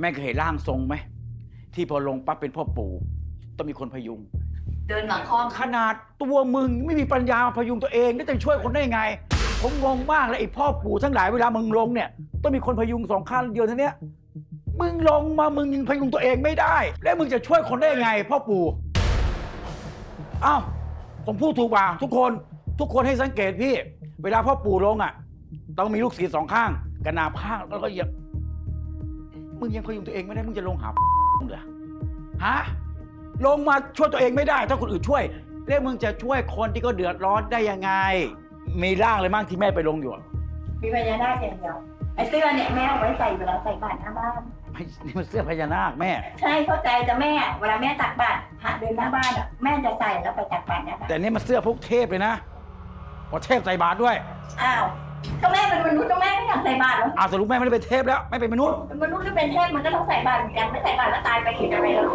แม่เคยเห็นร่างทรงไหมที่พอลงปั๊บเป็นพ่อปู่ ต้องมีคนพยุง เดินหลังคล่อมขนาดตัวมึงไม่มีปัญญาพยุงตัวเองแล้วจะช่วยคนได้ยังไง ผมงงมากเลยไอ้พ่อปู่ทั้งหลายเวลามึงลงเนี่ยต้องมีคนพยุงสองข้างเดียวเท่านี้มึงลงมามึงยังพยุงตัวเองไม่ได้ แล้วมึงจะช่วยคนได้ยังไง พ่อปู่อ้าวผมพูดถูกป่ะทุกคนทุกคนให้สังเกตพี่ เวลาพ่อปู่ลงอะ ต้องมีลูกศิษย์สองข้างกระนาบข้างแล้วก็เหยียบ มึงยังพยุงตัวเองไม่ได้ มึงจะลงหามึงเหรอฮะ ลงมาช่วยตัวเองไม่ได้ ถ้าคนอื่นช่วย แล้วมึงจะช่วยคนที่เขาเดือดร้อนได้ยังไง มีร่างเลยมั่งที่แม่ไปลงอยู่อะมีพญานาคอย่างเดียวไอ้เสื้อเนี่ยแม่เอาไว้ใส่เวลาใส่บาตรหน้าบ้าน ไม่นี่มันเสื้อพญานาคแม่ ใช่เข้าใจแต่แม่เวลาแม่ตักบาตรพระเดินหน้าบ้านอะแม่จะใส่แล้วไปตักบาตรหน้าบ้านแต่นี่มันเสื้อพวกเทพเลยนะพอเทพใส่บาตรด้วย อ้าวก็แม่เป็นมนุษย์ก็แม่ไม่อยาก ใส่บาตรแล้วอาสรุปแม่ไม่ได้เป็นเทพแล้วไม่เป็นมนุษย์เป็นมนุษย์หรือเป็นเทพมันก็ต้องใส่บาตรเหมือนกันไม่ใส่บาตรแล้วตายไปเห็นอะไรแล้ว